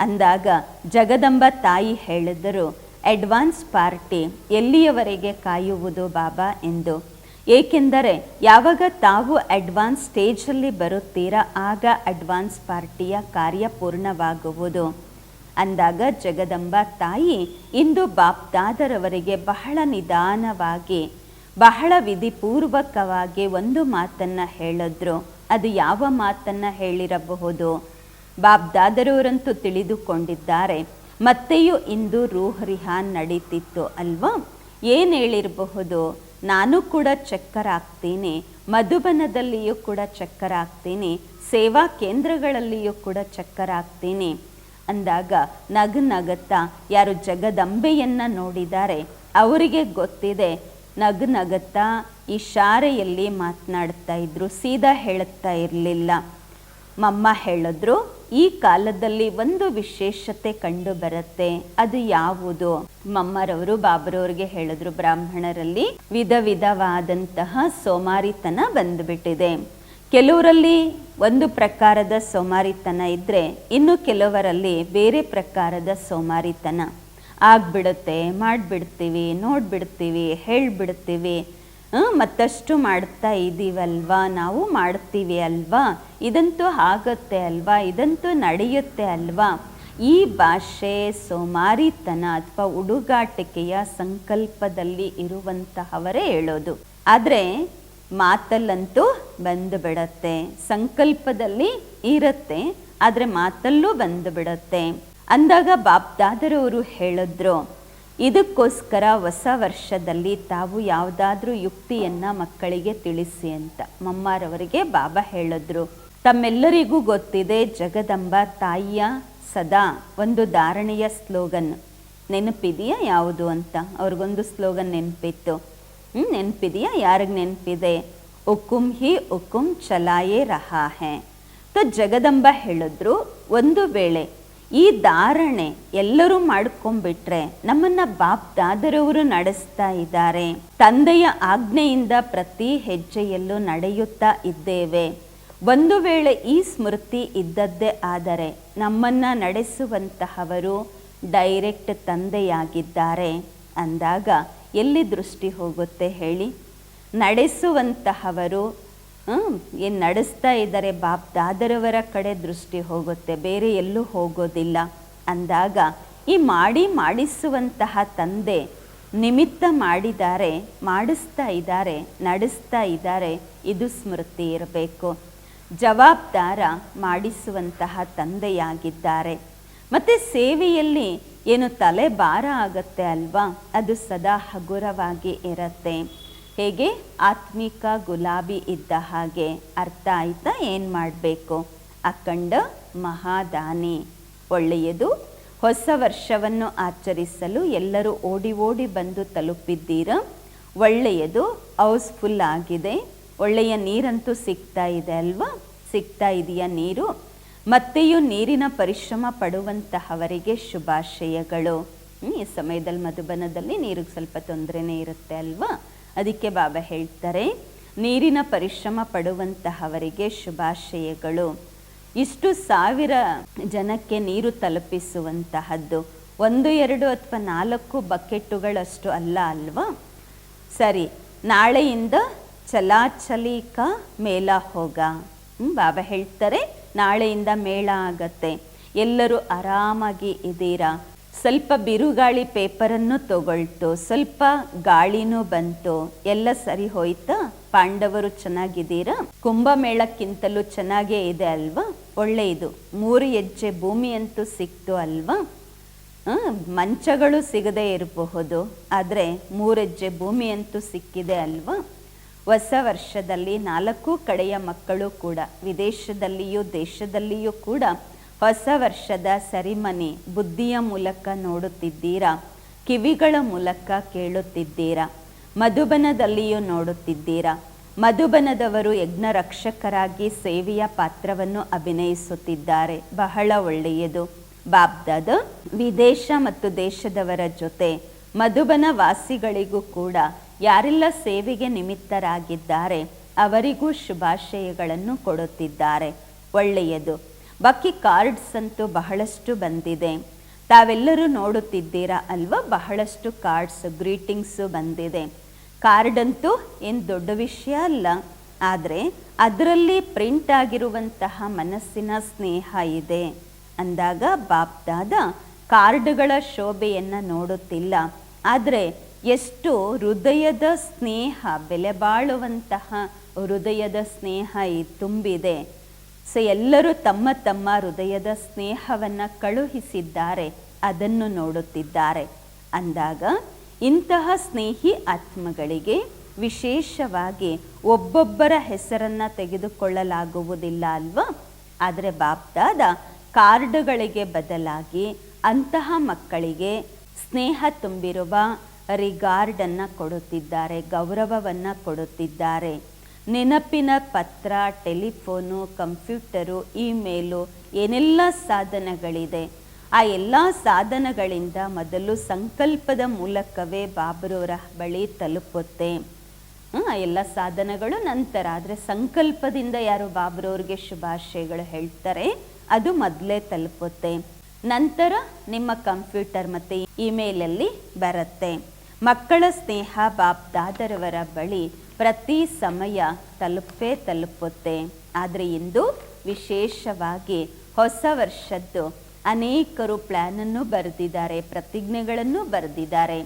ಅಂದಾಗ ಜಗದಂಬ ತಾಯಿ ಹೇಳಿದರು, ಅಡ್ವಾನ್ಸ್ ಪಾರ್ಟಿ, ಎಲ್ಲಿಯವರೆಗೆ ಕಾಯುವುದು ಬಾಬಾ? ಎಂದು. ಏಕೆಂದರೆ ಯಾವಾಗ ತಾವು ಅಡ್ವಾನ್ಸ್ ಸ್ಟೇಜಲ್ಲಿ ಬರುತ್ತೀರಾ, ಆಗ ಅಡ್ವಾನ್ಸ್ ಪಾರ್ಟಿಯ ಕಾರ್ಯ ಪೂರ್ಣವಾಗುವುದು. ಅಂದಾಗ ಜಗದಂಬ ತಾಯಿ ಇಂದು ಬಾಪ್ದಾದರವರಿಗೆ ಬಹಳ ನಿಧಾನವಾಗಿ, ಬಹಳ ವಿಧಿಪೂರ್ವಕವಾಗಿ ಒಂದು ಮಾತನ್ನು ಹೇಳಿದ್ರು. ಅದು ಯಾವ ಮಾತನ್ನು ಹೇಳಿರಬಹುದು? ಬಾಬ್ದಾದರವರಂತೂ ತಿಳಿದುಕೊಂಡಿದ್ದಾರೆ, ಮತ್ತೆಯೂ ಇಂದು ರೂಹ್ ರಿಹಾನ್ ನಡೀತಿತ್ತು ಅಲ್ವಾ? ಏನು ಹೇಳಿರಬಹುದು? ನಾನು ಕೂಡ ಚಕ್ಕರ್ ಆಗ್ತೀನಿ ಮಧುಬನದಲ್ಲಿಯೂ ಕೂಡ ಚಕ್ಕರ್ ಆಗ್ತೀನಿ ಸೇವಾ ಕೇಂದ್ರಗಳಲ್ಲಿಯೂ ಕೂಡ ಚಕ್ಕರ ಆಗ್ತೀನಿ ಅಂದಾಗ ನಗು ನಗತ್ತ ಯಾರು ಜಗದಂಬೆಯನ್ನು ನೋಡಿದ್ದಾರೆ, ಅವರಿಗೆ ಗೊತ್ತಿದೆ, ನಗು ಈ ಇಶಾರೆಯಲ್ಲಿ ಮಾತನಾಡ್ತಾ ಇದ್ರು, ಸೀದಾ ಹೇಳುತ್ತಾ ಇರಲಿಲ್ಲ. ಮಮ್ಮ ಹೇಳಿದ್ರು, ಈ ಕಾಲದಲ್ಲಿ ಒಂದು ವಿಶೇಷತೆ ಕಂಡು ಬರುತ್ತೆ. ಅದು ಯಾವುದು? ಮಮ್ಮರವರು, ಬಾಬರವ್ರಿಗೆ ಹೇಳಿದ್ರು, ಬ್ರಾಹ್ಮಣರಲ್ಲಿ ವಿಧ ವಿಧವಾದಂತಹ ಸೋಮಾರಿತನ ಬಂದುಬಿಟ್ಟಿದೆ. ಕೆಲವರಲ್ಲಿ ಒಂದು ಪ್ರಕಾರದ ಸೋಮಾರಿತನ ಇದ್ರೆ, ಇನ್ನು ಕೆಲವರಲ್ಲಿ ಬೇರೆ ಪ್ರಕಾರದ ಸೋಮಾರಿತನ. ಆಗ್ಬಿಡುತ್ತೆ, ಮಾಡಿಬಿಡ್ತೀವಿ, ನೋಡ್ಬಿಡ್ತೀವಿ, ಹೇಳ್ಬಿಡ್ತೀವಿ. ಮತ್ತಷ್ಟು ಮಾಡ್ತಾ ಇದ್ದೀವಲ್ವಾ ನಾವು ಮಾಡ್ತೀವಿ ಅಲ್ವಾ? ಇದಂತೂ ಆಗುತ್ತೆ ಅಲ್ವಾ? ಇದಂತೂ ನಡೆಯುತ್ತೆ ಅಲ್ವಾ? ಈ ಭಾಷೆ ಸೋಮಾರಿತನ ಅಥವಾ ಹುಡುಗಾಟಿಕೆಯ ಸಂಕಲ್ಪದಲ್ಲಿ ಇರುವಂತಹವರೇ ಹೇಳೋದು. ಆದರೆ ಮಾತಲ್ಲಂತೂ ಬಂದು ಬಿಡತ್ತೆ ಸಂಕಲ್ಪದಲ್ಲಿ ಇರುತ್ತೆ, ಆದರೆ ಮಾತಲ್ಲೂ ಬಂದು ಬಿಡತ್ತೆ ಅಂದಾಗ ಬಾಪ್ದಾದರವರು ಹೇಳಿದ್ರು ಇದಕ್ಕೋಸ್ಕರ ಹೊಸ ವರ್ಷದಲ್ಲಿ ತಾವು ಯಾವುದಾದ್ರೂ ಯುಕ್ತಿಯನ್ನ ಮಕ್ಕಳಿಗೆ ತಿಳಿಸಿ ಅಂತ ಮಮ್ಮಾರವರಿಗೆ ಬಾಬಾ ಹೇಳಿದ್ರು. ತಮ್ಮೆಲ್ಲರಿಗೂ ಗೊತ್ತಿದೆ, ಜಗದಂಬ ತಾಯಿಯ ಸದಾ ಒಂದು ಧಾರಣೆಯ ಸ್ಲೋಗನ್. ನೆನಪಿದೆಯಾ ಯಾವುದು ಅಂತ? ಅವ್ರಿಗೊಂದು ಸ್ಲೋಗನ್ ನೆನಪಿತ್ತು. ಹ್ಞೂ ನೆನಪಿದೆಯಾ? ಯಾರಿಗೆ ನೆನಪಿದೆ? ಉಕುಂ ಹಿ ಉಕುಂ ಚಲಾಯೇ ರಹಾ ಹೇ ತ ಜಗದಂಬ ಹೇಳಿದ್ರು, ಒಂದು ವೇಳೆ ಈ ಧಾರಣೆ ಎಲ್ಲರೂ ಮಾಡ್ಕೊಂಡ್ಬಿಟ್ರೆ ನಮ್ಮನ್ನ ಬಾಪ್ ದಾದರವರು ನಡೆಸ್ತಾ ಇದ್ದಾರೆ. ತಂದೆಯ ಆಜ್ಞೆಯಿಂದ ಪ್ರತಿ ಹೆಜ್ಜೆಯಲ್ಲೂ ನಡೆಯುತ್ತಾ ಇದ್ದೇವೆ. ಒಂದು ವೇಳೆ ಈ ಸ್ಮೃತಿ ಇದ್ದದ್ದೇ ಆದರೆ ನಮ್ಮನ್ನ ನಡೆಸುವಂತಹವರು ಡೈರೆಕ್ಟ್ ತಂದೆಯಾಗಿದ್ದಾರೆ. ಅಂದಾಗ ಎಲ್ಲಿ ದೃಷ್ಟಿ ಹೋಗುತ್ತೆ ಹೇಳಿ? ನಡೆಸುವಂತಹವರು ಏನು ನಡೆಸ್ತಾ ಇದ್ದಾರೆ ಬಾಪ್ ದಾದರವರ ಕಡೆ ದೃಷ್ಟಿ ಹೋಗುತ್ತೆ, ಬೇರೆ ಎಲ್ಲೂ ಹೋಗೋದಿಲ್ಲ. ಅಂದಾಗ ಈ ಮಾಡಿ ಮಾಡಿಸುವಂತಹ ತಂದೆ ನಿಮಿತ್ತ ಮಾಡಿದ್ದಾರೆ, ಮಾಡಿಸ್ತಾ ಇದ್ದಾರೆ, ನಡೆಸ್ತಾ ಇದ್ದಾರೆ, ಇದು ಸ್ಮೃತಿ ಇರಬೇಕು. ಜವಾಬ್ದಾರ ಮಾಡಿಸುವಂತಹ ತಂದೆಯಾಗಿದ್ದಾರೆ. ಮತ್ತು ಸೇವೆಯಲ್ಲಿ ಏನು ತಲೆ ಭಾರ ಆಗತ್ತೆ ಅಲ್ವಾ? ಅದು ಸದಾ ಹಗುರವಾಗಿ ಇರತ್ತೆ. ಹೇಗೆ ಆತ್ಮಿಕ ಗುಲಾಬಿ ಇದ್ದ ಹಾಗೆ ಅರ್ಥ ಆಯ್ತಾ? ಏನು ಮಾಡಬೇಕು? ಅಖಂಡ ಮಹಾದಾನಿ. ಒಳ್ಳೆಯದು. ಹೊಸ ವರ್ಷವನ್ನು ಆಚರಿಸಲು ಎಲ್ಲರೂ ಓಡಿ ಓಡಿ ಬಂದು ತಲುಪಿದ್ದೀರ? ಒಳ್ಳೆಯದು. ಹೌಸ್ಫುಲ್ ಆಗಿದೆ. ಒಳ್ಳೆಯ ನೀರಂತೂ ಸಿಗ್ತಾ ಇದೆ ಅಲ್ವಾ? ಸಿಗ್ತಾ ಇದೆಯಾ ನೀರು? ಮತ್ತೆಯೂ ನೀರಿನ ಪರಿಶ್ರಮ ಪಡುವಂತಹವರಿಗೆ ಶುಭಾಶಯಗಳು. ಈ ಸಮಯದಲ್ಲಿ ಮಧುಬನದಲ್ಲಿ ನೀರಿಗೆ ಸ್ವಲ್ಪ ತೊಂದರೆನೇ ಇರುತ್ತೆ ಅಲ್ವಾ? ಅದಕ್ಕೆ ಬಾಬಾ ಹೇಳ್ತಾರೆ, ನೀರಿನ ಪರಿಶ್ರಮ ಪಡುವಂತಹವರಿಗೆ ಶುಭಾಶಯಗಳು. ಇಷ್ಟು ಸಾವಿರ ಜನಕ್ಕೆ ನೀರು ತಲುಪಿಸುವಂತಹದ್ದು ಒಂದು, ಎರಡು ಅಥವಾ ನಾಲ್ಕು ಬಕೆಟ್ಟುಗಳಷ್ಟು ಅಲ್ಲ ಅಲ್ವಾ? ಸರಿ, ನಾಳೆಯಿಂದ ಚಲಾಚಲಿಕ ಮೇಳ ಹೋಗ. ಬಾಬಾ ಹೇಳ್ತಾರೆ, ನಾಳೆಯಿಂದ ಮೇಳ ಆಗತ್ತೆ. ಎಲ್ಲರೂ ಆರಾಮಾಗಿ ಇದ್ದೀರಾ? ಸ್ವಲ್ಪ ಬಿರುಗಾಳಿ ಪೇಪರನ್ನು ತಗೊಳ್ತು, ಸ್ವಲ್ಪ ಗಾಳಿನೂ ಬಂತು. ಎಲ್ಲ ಸರಿ ಹೋಯ್ತಾ? ಪಾಂಡವರು ಚೆನ್ನಾಗಿದ್ದೀರಾ? ಕುಂಭಮೇಳಕ್ಕಿಂತಲೂ ಚೆನ್ನಾಗೇ ಇದೆ ಅಲ್ವಾ? ಒಳ್ಳೆಯದು ಮೂರು ಹೆಜ್ಜೆ ಭೂಮಿಯಂತೂ ಸಿಕ್ತು ಅಲ್ವಾ? ಮಂಚಗಳು ಸಿಗದೇ ಇರಬಹುದು. ಆದರೆ ಮೂರು ಹೆಜ್ಜೆ ಭೂಮಿಯಂತೂ ಸಿಕ್ಕಿದೆ ಅಲ್ವಾ? ಹೊಸ ವರ್ಷದಲ್ಲಿ ನಾಲ್ಕು ಕಡೆಯ ಮಕ್ಕಳು ಕೂಡ, ವಿದೇಶದಲ್ಲಿಯೂ ದೇಶದಲ್ಲಿಯೂ ಕೂಡ ಹೊಸ ವರ್ಷದ ಸರಿಮನಿ ಬುದ್ಧಿಯ ಮೂಲಕ ನೋಡುತ್ತಿದ್ದೀರಾ? ಕಿವಿಗಳ ಮೂಲಕ ಕೇಳುತ್ತಿದ್ದೀರಾ? ಮಧುಬನದಲ್ಲಿಯೂ ನೋಡುತ್ತಿದ್ದೀರಾ? ಮಧುಬನದವರು ಯಜ್ಞ ರಕ್ಷಕರಾಗಿ ಸೇವೆಯ ಪಾತ್ರವನ್ನು ಅಭಿನಯಿಸುತ್ತಿದ್ದಾರೆ. ಬಹಳ ಒಳ್ಳೆಯದು. ಬಾಬ್ದಾದ ವಿದೇಶ ಮತ್ತು ದೇಶದವರ ಜೊತೆ ಮಧುಬನ ವಾಸಿಗಳಿಗೂ ಕೂಡ ಯಾರೆಲ್ಲ ಸೇವೆಗೆ ನಿಮಿತ್ತರಾಗಿದ್ದಾರೆ ಅವರಿಗೂ ಶುಭಾಶಯಗಳನ್ನು ಕೊಡುತ್ತಿದ್ದಾರೆ. ಒಳ್ಳೆಯದು. ಬಾಕಿ ಕಾರ್ಡ್ಸ್ ಅಂತೂ ಬಹಳಷ್ಟು ಬಂದಿದೆ. ತಾವೆಲ್ಲರೂ ನೋಡುತ್ತಿದ್ದೀರಾ ಅಲ್ವಾ? ಬಹಳಷ್ಟು ಕಾರ್ಡ್ಸ್, ಗ್ರೀಟಿಂಗ್ಸು ಬಂದಿದೆ. ಕಾರ್ಡ್ ಅಂತೂ ಏನು ದೊಡ್ಡ ವಿಷಯ ಅಲ್ಲ. ಆದರೆ ಅದರಲ್ಲಿ ಪ್ರಿಂಟ್ ಆಗಿರುವಂತಹ ಮನಸ್ಸಿನ ಸ್ನೇಹ ಇದೆ. ಅಂದಾಗ ಬಾಪ್ದಾದ ಕಾರ್ಡ್ಗಳ ಶೋಭೆಯನ್ನು ನೋಡುತ್ತಿಲ್ಲ. ಆದರೆ ಎಷ್ಟು ಹೃದಯದ ಸ್ನೇಹ ಬೆಲೆ ಬಾಳುವಂತಹ ಹೃದಯದ ಸ್ನೇಹ ತುಂಬಿದೆ. ಸೊ ಎಲ್ಲರೂ ತಮ್ಮ ತಮ್ಮ ಹೃದಯದ ಸ್ನೇಹವನ್ನು ಕಳುಹಿಸಿದ್ದಾರೆ, ಅದನ್ನು ನೋಡುತ್ತಿದ್ದಾರೆ. ಅಂದಾಗ, ಇಂತಹ ಸ್ನೇಹಿ ಆತ್ಮಗಳಿಗೆ ವಿಶೇಷವಾಗಿ ಒಬ್ಬೊಬ್ಬರ ಹೆಸರನ್ನು ತೆಗೆದುಕೊಳ್ಳಲಾಗುವುದಿಲ್ಲ ಅಲ್ವಾ? ಆದರೆ ಬಾಪ್ದಾದ ಕಾರ್ಡುಗಳಿಗೆ ಬದಲಾಗಿ ಅಂತಹ ಮಕ್ಕಳಿಗೆ ಸ್ನೇಹ ತುಂಬಿರುವ ರಿಗಾರ್ಡನ್ನು ಕೊಡುತ್ತಿದ್ದಾರೆ, ಗೌರವವನ್ನು ಕೊಡುತ್ತಿದ್ದಾರೆ. ನೆನಪಿನ ಪತ್ರ, ಟೆಲಿಫೋನು, ಕಂಪ್ಯೂಟರು, ಇಮೇಲು, ಏನೆಲ್ಲ ಸಾಧನಗಳಿದೆ? ಆ ಎಲ್ಲ ಸಾಧನಗಳಿಂದ ಮೊದಲು ಸಂಕಲ್ಪದ ಮೂಲಕವೇ ಬಾಬರವರ ಬಳಿ ತಲುಪುತ್ತೆ. ಆ ಎಲ್ಲ ಸಾಧನಗಳು ನಂತರ. ಆದರೆ ಸಂಕಲ್ಪದಿಂದ ಯಾರು ಬಾಬ್ರವ್ರಿಗೆ ಶುಭಾಶಯಗಳು ಹೇಳ್ತಾರೆ, ಅದು ಮೊದಲೇ ತಲುಪುತ್ತೆ. ನಂತರ ನಿಮ್ಮ ಕಂಪ್ಯೂಟರ್ ಮತ್ತು ಇಮೇಲಲ್ಲಿ ಬರುತ್ತೆ. ಮಕ್ಕಳ ಸ್ನೇಹ ಬಾಬ್ ದಾದರವರ ಬಳಿ ಪ್ರತಿ ಸಮಯ ತಲುಪೇ ತಲುಪುತ್ತೆ. ಆದರೆ ಇಂದು ವಿಶೇಷವಾಗಿ ಹೊಸ ವರ್ಷದ್ದು ಅನೇಕರು ಪ್ಲ್ಯಾನನ್ನು ಬರೆದಿದ್ದಾರೆ, ಪ್ರತಿಜ್ಞೆಗಳನ್ನು ಬರೆದಿದ್ದಾರೆ.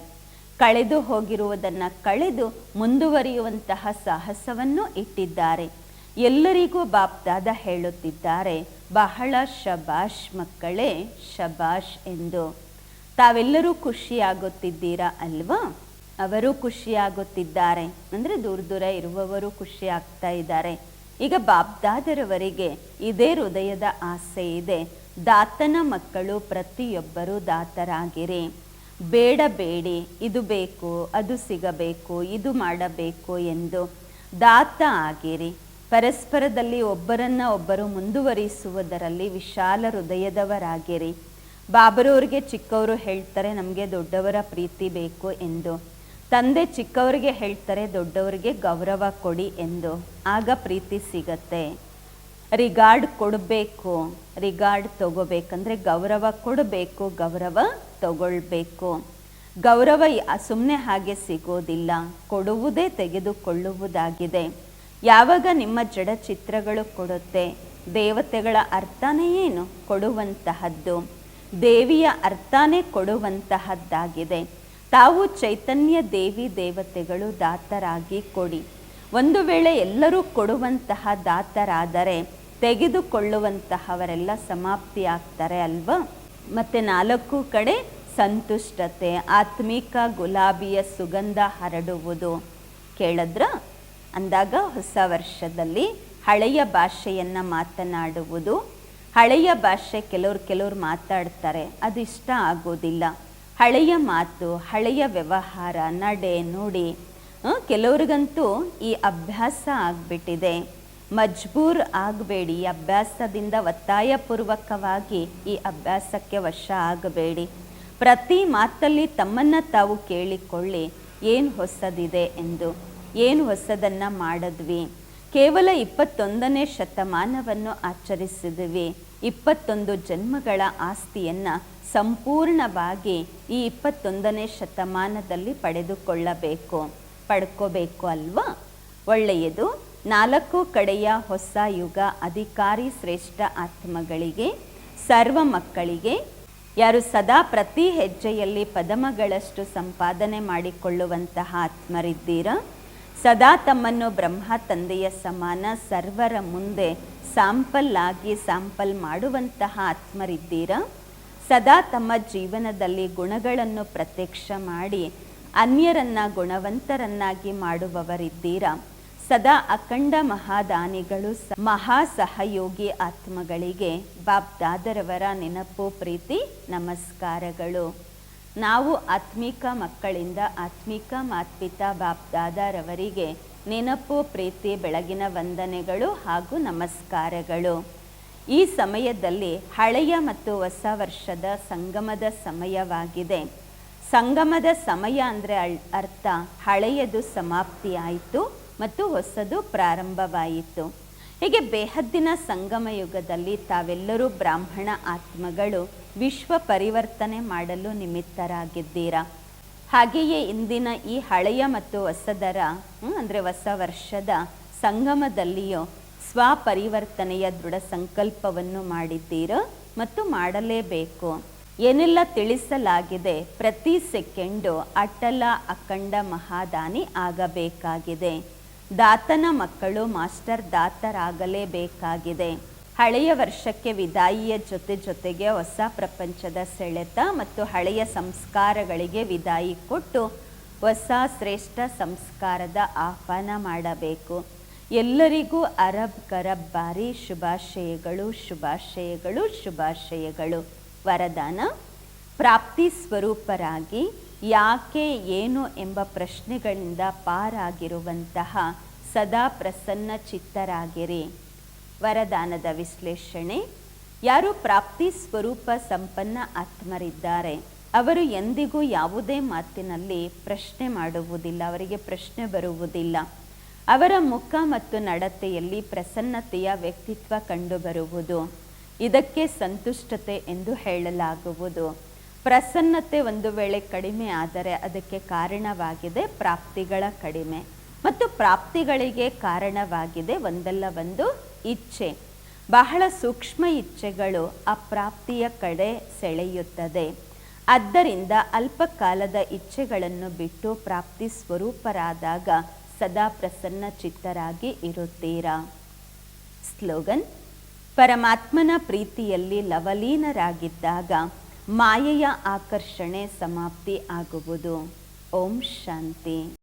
ಕಳೆದು ಹೋಗಿರುವುದನ್ನು ಕಳೆದು ಮುಂದುವರಿಯುವಂತಹ ಸಾಹಸವನ್ನು ಇಟ್ಟಿದ್ದಾರೆ. ಎಲ್ಲರಿಗೂ ಬಾಪ್ದಾದ ಹೇಳುತ್ತಿದ್ದಾರೆ, ಬಹಳ ಶಬಾಷ್ ಮಕ್ಕಳೇ, ಶಬಾಷ್ ಎಂದು. ತಾವೆಲ್ಲರೂ ಖುಷಿಯಾಗುತ್ತಿದ್ದೀರಾ ಅಲ್ವಾ? ಅವರು ಖುಷಿಯಾಗುತ್ತಿದ್ದಾರೆ. ಅಂದರೆ ದೂರ ದೂರ ಇರುವವರು ಖುಷಿ ಆಗ್ತಾ ಇದ್ದಾರೆ. ಈಗ ಬಾಬ್ದಾದರವರಿಗೆ ಇದೇ ಹೃದಯದ ಆಸೆ ಇದೆ. ದಾತನ ಮಕ್ಕಳು ಪ್ರತಿಯೊಬ್ಬರೂ ದಾತರಾಗಿರಿ. ಬೇಡಬೇಡಿ ಇದು ಬೇಕು, ಅದು ಸಿಗಬೇಕು, ಇದು ಮಾಡಬೇಕು ಎಂದು ದಾತ ಆಗಿರಿ. ಪರಸ್ಪರದಲ್ಲಿ ಒಬ್ಬರನ್ನ ಒಬ್ಬರು ಮುಂದುವರಿಸುವುದರಲ್ಲಿ ವಿಶಾಲ ಹೃದಯದವರಾಗಿರಿ. ಬಾಬರವ್ರಿಗೆ ಚಿಕ್ಕವರು ಹೇಳ್ತಾರೆ, ನಮಗೆ ದೊಡ್ಡವರ ಪ್ರೀತಿ ಬೇಕು ಎಂದು. ತಂದೆ ಚಿಕ್ಕವರಿಗೆ ಹೇಳ್ತಾರೆ, ದೊಡ್ಡವರಿಗೆ ಗೌರವ ಕೊಡಿ ಎಂದು. ಆಗ ಪ್ರೀತಿ ಸಿಗತ್ತೆ. ರಿಗಾರ್ಡ್ ಕೊಡಬೇಕು. ರಿಗಾರ್ಡ್ ತಗೋಬೇಕಂದ್ರೆ ಗೌರವ ಕೊಡಬೇಕು, ಗೌರವ ತಗೊಳ್ಬೇಕು. ಗೌರವ ಸುಮ್ಮನೆ ಹಾಗೆ ಸಿಗೋದಿಲ್ಲ. ಕೊಡುವುದೇ ತೆಗೆದುಕೊಳ್ಳುವುದಾಗಿದೆ. ಯಾವಾಗ ನಿಮ್ಮ ಜಡ ಚಿತ್ರಗಳು ಕೊಡುತ್ತೆ? ದೇವತೆಗಳ ಅರ್ಥನೇ ಏನು? ಕೊಡುವಂತಹದ್ದು. ದೇವಿಯ ಅರ್ಥನೇ ಕೊಡುವಂತಹದ್ದಾಗಿದೆ. ತಾವು ಚೈತನ್ಯ ದೇವಿ ದೇವತೆಗಳು ದಾತರಾಗಿ ಕೊಡಿ. ಒಂದು ವೇಳೆ ಎಲ್ಲರೂ ಕೊಡುವಂತಹ ದಾತರಾದರೆ, ತೆಗೆದುಕೊಳ್ಳುವಂತಹವರೆಲ್ಲ ಸಮಾಪ್ತಿ ಆಗ್ತಾರೆ ಅಲ್ವಾ? ಮತ್ತು ನಾಲ್ಕು ಕಡೆ ಸಂತುಷ್ಟತೆ, ಆತ್ಮಿಕ ಗುಲಾಬಿಯ ಸುಗಂಧ ಹರಡುವುದು. ಕೇಳಿದ್ರ? ಅಂದಾಗ ಹೊಸ ವರ್ಷದಲ್ಲಿ ಹಳೆಯ ಭಾಷೆಯನ್ನು ಮಾತನಾಡುವುದು. ಹಳೆಯ ಭಾಷೆ ಕೆಲವ್ರು ಕೆಲವ್ರು ಮಾತಾಡ್ತಾರೆ. ಅದು ಇಷ್ಟ ಆಗೋದಿಲ್ಲ. ಹಳೆಯ ಮಾತು, ಹಳೆಯ ವ್ಯವಹಾರ, ನಡೆ, ನುಡಿ ಕೆಲವ್ರಿಗಂತೂ ಈ ಅಭ್ಯಾಸ ಆಗ್ಬಿಟ್ಟಿದೆ. ಮಜ್ಬೂರ್ ಆಗಬೇಡಿ ಅಭ್ಯಾಸದಿಂದ ಒತ್ತಾಯಪೂರ್ವಕವಾಗಿ ಈ ಅಭ್ಯಾಸಕ್ಕೆ ವಶ ಆಗಬೇಡಿ. ಪ್ರತಿ ಮಾತಲ್ಲಿ ತಮ್ಮನ್ನು ತಾವು ಕೇಳಿಕೊಳ್ಳಿ, ಏನು ಹೊಸದಿದೆ ಎಂದು, ಏನು ಹೊಸದನ್ನು ಮಾಡಿದ್ವಿ. ಕೇವಲ ಇಪ್ಪತ್ತೊಂದನೇ ಶತಮಾನವನ್ನು ಆಚರಿಸಿದ್ವಿ. ಇಪ್ಪತ್ತೊಂದು ಜನ್ಮಗಳ ಆಸ್ತಿಯನ್ನ ಸಂಪೂರ್ಣವಾಗಿ ಈ ಇಪ್ಪತ್ತೊಂದನೇ ಶತಮಾನದಲ್ಲಿ ಪಡೆದುಕೊಳ್ಳಬೇಕು. ಪಡ್ಕೋಬೇಕು ಅಲ್ವಾ? ಒಳ್ಳೆಯದು. ನಾಲ್ಕು ಕಡೆಯ ಹೊಸ ಯುಗ ಅಧಿಕಾರಿ ಶ್ರೇಷ್ಠ ಆತ್ಮಗಳಿಗೆ, ಸರ್ವ ಮಕ್ಕಳಿಗೆ, ಯಾರು ಸದಾ ಪ್ರತಿ ಹೆಜ್ಜೆಯಲ್ಲಿ ಪದಮಗಳಷ್ಟು ಸಂಪಾದನೆ ಮಾಡಿಕೊಳ್ಳುವಂತಹ ಆತ್ಮರಿದ್ದೀರಾ? ಸದಾ ತಮ್ಮನ್ನು ಬ್ರಹ್ಮ ತಂದೆಯ ಸಮಾನ ಸರ್ವರ ಮುಂದೆ ಸ್ಯಾಂಪಲ್ ಆಗಿ ಸ್ಯಾಂಪಲ್ ಮಾಡುವಂತಹ ಆತ್ಮರಿದ್ದೀರಾ? ಸದಾ ತಮ್ಮ ಜೀವನದಲ್ಲಿ ಗುಣಗಳನ್ನು ಪ್ರತ್ಯಕ್ಷ ಮಾಡಿ ಅನ್ಯರನ್ನ ಗುಣವಂತರನ್ನಾಗಿ ಮಾಡುವವರಿದ್ದೀರಾ? ಸದಾ ಅಖಂಡ ಮಹಾದಾನಿಗಳು ಮಹಾ ಸಹಯೋಗಿ ಆತ್ಮಗಳಿಗೆ ಬಾಬ್ ದಾದರವರ ನೆನಪು, ಪ್ರೀತಿ, ನಮಸ್ಕಾರಗಳು. ನಾವು ಆತ್ಮಿಕ ಮಕ್ಕಳಿಂದ ಆತ್ಮಿಕ ಮಾತ್ಪಿತಾ ಬಾಪ್ ದಾದಾರವರಿಗೆ ನೆನಪು, ಪ್ರೀತಿ, ಬೆಳಗಿನ ವಂದನೆಗಳು ಹಾಗೂ ನಮಸ್ಕಾರಗಳು. ಈ ಸಮಯದಲ್ಲಿ ಹಳೆಯ ಮತ್ತು ಹೊಸ ವರ್ಷದ ಸಂಗಮದ ಸಮಯವಾಗಿದೆ. ಸಂಗಮದ ಸಮಯ ಅಂದರೆ ಅರ್ಥ ಹಳೆಯದು ಸಮಾಪ್ತಿಯಾಯಿತು ಮತ್ತು ಹೊಸದು ಪ್ರಾರಂಭವಾಯಿತು. ಹೀಗೆ ಬೇಹದ್ದಿನ ಸಂಗಮ ಯುಗದಲ್ಲಿ ತಾವೆಲ್ಲರೂ ಬ್ರಾಹ್ಮಣ ಆತ್ಮಗಳು ವಿಶ್ವ ಪರಿವರ್ತನೆ ಮಾಡಲು ನಿಮಿತ್ತರಾಗಿದ್ದೀರಾ? ಹಾಗೆಯೇ ಇಂದಿನ ಈ ಹಳೆಯ ಮತ್ತು ಹೊಸದರ ಅಂದರೆ ಹೊಸ ವರ್ಷದ ಸಂಗಮದಲ್ಲಿಯೂ ಸ್ವಪರಿವರ್ತನೆಯ ದೃಢ ಸಂಕಲ್ಪವನ್ನು ಮಾಡಿದ್ದೀರಾ ಮತ್ತು ಮಾಡಲೇಬೇಕು? ಏನೆಲ್ಲ ತಿಳಿಸಲಾಗಿದೆ ಪ್ರತಿ ಸೆಕೆಂಡು ಅಟಲ ಅಖಂಡ ಮಹಾದಾನಿ ಆಗಬೇಕಾಗಿದೆ. ದಾತನ ಮಕ್ಕಳು ಮಾಸ್ಟರ್ ದಾತರಾಗಲೇಬೇಕಾಗಿದೆ. ಹಳೆಯ ವರ್ಷಕ್ಕೆ ವಿದಾಯಿಯ ಜೊತೆ ಜೊತೆಗೆ ಹೊಸ ಪ್ರಪಂಚದ ಸೆಳೆತ ಮತ್ತು ಹಳೆಯ ಸಂಸ್ಕಾರಗಳಿಗೆ ವಿದಾಯಿ ಕೊಟ್ಟು ಹೊಸ ಶ್ರೇಷ್ಠ ಸಂಸ್ಕಾರದ ಆಹ್ವಾನ ಮಾಡಬೇಕು. ಎಲ್ಲರಿಗೂ ಅರಬ್ ಕರಬ್ ಬಾರಿ ಶುಭಾಶಯಗಳು ಶುಭಾಶಯಗಳು ಶುಭಾಶಯಗಳು. ವರದಾನ, ಪ್ರಾಪ್ತಿ ಸ್ವರೂಪರಾಗಿ ಯಾಕೆ ಏನು ಎಂಬ ಪ್ರಶ್ನೆಗಳಿಂದ ಪಾರಾಗಿರುವಂತಹ ಸದಾ ಪ್ರಸನ್ನ ಚಿತ್ತರಾಗಿರಿ. ವರದಾನದ ವಿಶ್ಲೇಷಣೆ, ಯಾರು ಪ್ರಾಪ್ತಿ ಸ್ವರೂಪ ಸಂಪನ್ನ ಆತ್ಮರಿದ್ದಾರೆ, ಅವರು ಎಂದಿಗೂ ಯಾವುದೇ ಮಾತಿನಲ್ಲಿ ಪ್ರಶ್ನೆ ಮಾಡುವುದಿಲ್ಲ, ಅವರಿಗೆ ಪ್ರಶ್ನೆ ಬರುವುದಿಲ್ಲ. ಅವರ ಮುಖ ಮತ್ತು ನಡತೆಯಲ್ಲಿ ಪ್ರಸನ್ನತೆಯ ವ್ಯಕ್ತಿತ್ವ ಕಂಡುಬರುವುದು, ಇದಕ್ಕೆ ಸಂತುಷ್ಟತೆ ಎಂದು ಹೇಳಲಾಗುವುದು. ಪ್ರಸನ್ನತೆ ಒಂದು ವೇಳೆ ಕಡಿಮೆ ಆದರೆ ಅದಕ್ಕೆ ಕಾರಣವಾಗಿದೆ ಪ್ರಾಪ್ತಿಗಳ ಕಡಿಮೆ. ಮತ್ತು ಪ್ರಾಪ್ತಿಗಳಿಗೆ ಕಾರಣವಾಗಿದೆ ಒಂದಲ್ಲ ಒಂದು ಇಚ್ಛೆ. ಬಹಳ ಸೂಕ್ಷ್ಮ ಇಚ್ಛೆಗಳು ಅಪ್ರಾಪ್ತಿಯ ಕಡೆ ಸೆಳೆಯುತ್ತದೆ. ಆದ್ದರಿಂದ ಅಲ್ಪಕಾಲದ ಇಚ್ಛೆಗಳನ್ನು ಬಿಟ್ಟು ಪ್ರಾಪ್ತಿ ಸ್ವರೂಪರಾದಾಗ ಸದಾ ಪ್ರಸನ್ನ ಚಿತ್ತರಾಗಿ ಇರುತ್ತೀರಾ? ಸ್ಲೋಗನ್, ಪರಮಾತ್ಮನ ಪ್ರೀತಿಯಲ್ಲಿ ಲವಲೀನರಾಗಿದ್ದಾಗ ಮಾಯೆಯ ಆಕರ್ಷಣೆ ಸಮಾಪ್ತಿ ಆಗುವುದು. ಓಂ ಶಾಂತಿ.